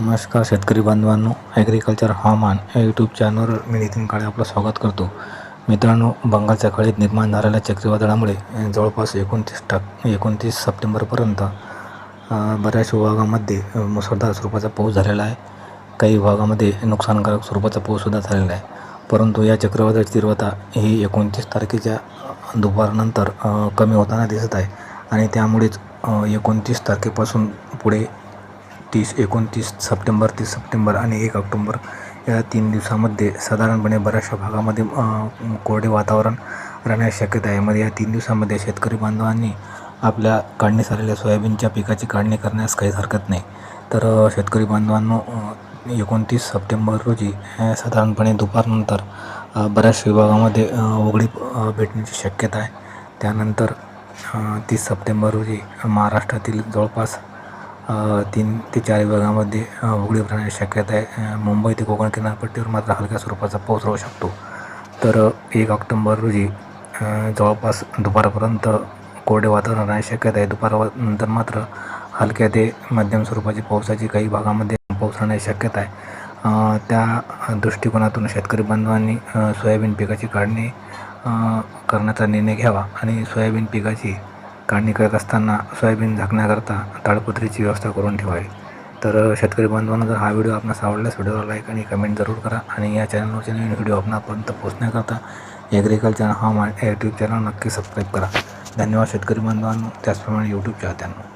नमस्कार शेतकरी बांधवांनो ॲग्रिकल्चर हवामान या यूट्यूब चॅनलवर मी नितीन काळे आपलं स्वागत करतो. मित्रांनो बंगालच्या खाडीत निर्माण झालेल्या चक्रीवादळामुळे जवळपास एकोणतीस टाक एकोणतीस सप्टेंबरपर्यंत बऱ्याच विभागामध्ये मुसळधार स्वरूपाचा पाऊस झालेला आहे. काही विभागामध्ये नुकसानकारक स्वरूपाचा पाऊससुद्धा झालेला आहे. परंतु या चक्रीवादळाची तीव्रता ही एकोणतीस तारखेच्या दुपारनंतर कमी होताना दिसत आहे. आणि त्यामुळेच एकोणतीस तारखेपासून पुढे तीस एकोणतीस सप्टेंबर तीस सप्टेंबर आणि एक ऑक्टोंबर या तीन दिवसामध्ये साधारणपणे बऱ्याचशा भागामध्ये कोरडे वातावरण राहण्याची शक्यता आहे. मग या तीन दिवसामध्ये शेतकरी बांधवांनी आपल्या काढणीस आलेल्या सोयाबीनच्या पिकाची काढणी करण्यास काहीच हरकत नाही. तर शेतकरी बांधवांनो एकोणतीस सप्टेंबर रोजी साधारणपणे दुपारनंतर बऱ्याच विभागामध्ये उघडी भेटण्याची शक्यता आहे. त्यानंतर तीस सप्टेंबर रोजी महाराष्ट्रातील जवळपास तीन ते चार विभागामध्ये उघडी राहण्याची शक्यता आहे. मुंबई ते कोकण किनारपट्टीवर मात्र हलक्या स्वरूपाचा पाऊस राहू शकतो. तर एक ऑक्टोंबर रोजी जवळपास दुपारपर्यंत कोरडे वातावरण राहण्याची शक्यता आहे. दुपारनंतर मात्र हलक्या ते मध्यम स्वरूपाची पावसाची काही भागामध्ये पाऊस राहण्याची शक्यता आहे. त्या दृष्टिकोनातून शेतकरी बांधवांनी सोयाबीन पिकाची काढणी करण्याचा निर्णय घ्यावा आणि सोयाबीन पिकाची काढणी करत असताना सोयाबीन झाकण्याकरता ताडपत्रीची व्यवस्था करून ठेवावी. तर शेतकरी बांधवांना जर हा व्हिडिओ आपणास आवडल्यास व्हिडिओला लाईक आणि कमेंट जरूर करा आणि या चॅनलवरचे नवीन व्हिडिओ आपणापर्यंत पोहोचण्याकरता ॲग्रिकल्चर हवामान या यूट्यूब चॅनल नक्की सबस्क्राईब करा. धन्यवाद शेतकरी बांधवांनो त्याचप्रमाणे यूट्यूब चाहत्यांना.